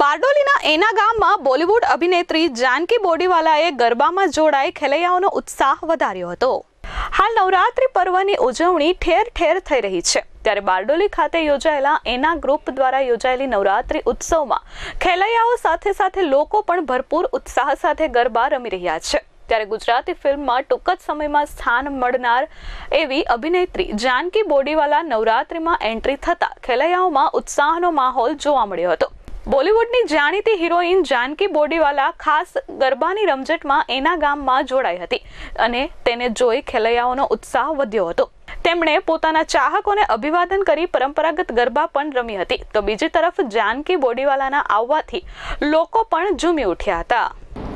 બારડોલીના એના ગામમાં બોલિવૂડ અભિનેત્રી જાનકી બોડીવાલાએ ગરબામાં જોડાઈ ખેલૈયાઓનો ઉત્સાહ વધાર્યો હતો. હાલ નવરાત્રિ પર્વની ઉજવણી ઠેર ઠેર થઈ રહી છે. ત્યારે બારડોલી ખાતે યોજાયેલા એના ગ્રુપ દ્વારા યોજાયેલી નવરાત્રિ ઉત્સવમાં ખેલૈયાઓ સાથે સાથે લોકો પણ ભરપૂર ઉત્સાહ સાથે ગરબા રમી રહ્યા છે. ત્યારે ગુજરાતી ફિલ્મમાં ટૂંક જ સમયમાં સ્થાન મળનાર એવી અભિનેત્રી જાનકી બોડીવાલા નવરાત્રિમાં એન્ટ્રી થતા ખેલૈયાઓમાં ઉત્સાહનો માહોલ જોવા મળ્યો હતો. બોલિવૂડની જાણીતી હિરોઈન જાનકી બોડીવાલા ખાસ ગરબાની રમઝટમાં એના ગામમાં જોડાઈ હતી અને તેને જોઈ ખેલૈયાઓનો ઉત્સાહ વધ્યો હતો. તેમણે પોતાના ચાહકોને અભિવાદન કરી પરંપરાગત ગરબા પણ રમી હતી. તો બીજી તરફ જાનકી બોડીવાલાના આવવાથી લોકો પણ ઝૂમી ઉઠ્યા હતા.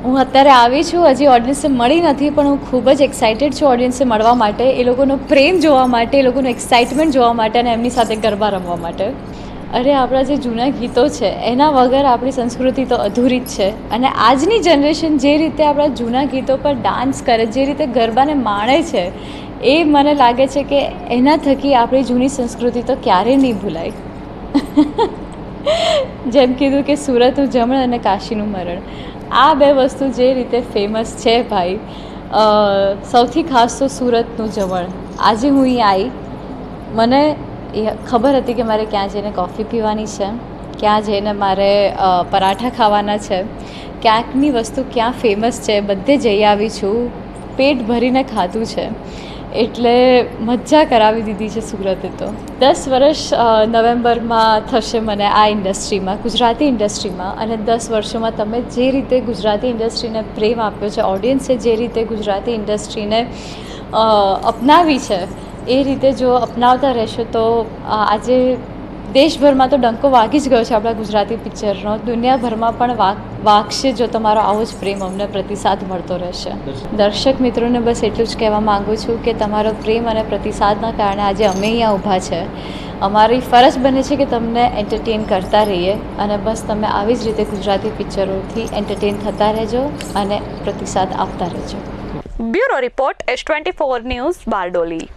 હું અત્યારે આવી છું, હજી ઓડિયન્સને મળી નથી, પણ હું ખૂબ જ એક્સાઇટેડ છું ઓડિયન્સને મળવા માટે, એ લોકોનો પ્રેમ જોવા માટે, એ લોકોનું એક્સાઇટમેન્ટ જોવા માટે અને એમની સાથે ગરબા રમવા માટે. અરે, આપણા જે જૂના ગીતો છે, એના વગર આપણી સંસ્કૃતિ તો અધૂરી જ છે. અને આજની જનરેશન જે રીતે આપણા જૂના ગીતો પર ડાન્સ કરે, જે રીતે ગરબાને માણે છે, એ મને લાગે છે કે એના થકી આપણી જૂની સંસ્કૃતિ તો ક્યારેય નહીં ભૂલાય. જેમ કીધું કે સુરતનું જમણ અને કાશીનું મરણ. આ બે વસ્તુ જે રીતે ફેમસ છે ભાઈ સૌથી ખાસ તો સુરતનું જમણ. આજે હું અહીં આવી મને એ ખબર હતી કે મારે ક્યાં જઈને કોફી પીવાની છે, ક્યાં જઈને મારે પરાઠા ખાવાના છે, ક્યાંકની વસ્તુ ક્યાં ફેમસ છે, બધે જઈ આવી છું, પેટ ભરીને ખાધું છે. એટલે મજા કરાવી દીધી છે સુરતે તો. દસ વર્ષ નવેમ્બરમાં થશે મને આ ઇન્ડસ્ટ્રીમાં, ગુજરાતી ઇન્ડસ્ટ્રીમાં, અને દસ વર્ષોમાં તમે જે રીતે ગુજરાતી ઇન્ડસ્ટ્રીને પ્રેમ આપ્યો છે ઓડિયન્સે જે રીતે ગુજરાતી ઇન્ડસ્ટ્રીને અપનાવી છે એ રીતે જો અપનાવતા રહેશો તો આજે દેશભરમાં તો ડંકો વાગી જ ગયો છે આપણા ગુજરાતી પિક્ચરનો. દુનિયાભરમાં પણ વાક વાગશે જો તમારો આવો જ પ્રેમ અમને પ્રતિસાદ મળતો રહેશે. દર્શક મિત્રોને બસ એટલું જ કહેવા માગું છું કે તમારો પ્રેમ અને પ્રતિસાદના કારણે આજે અમે અહીંયા ઊભા છે. અમારી ફરજ બને છે કે તમને એન્ટરટેન કરતા રહીએ અને બસ તમે આવી જ રીતે ગુજરાતી પિક્ચરોથી એન્ટરટેન થતા રહેજો અને પ્રતિસાદ આપતા રહેજો. Bureau report S twenty four news Bardoli.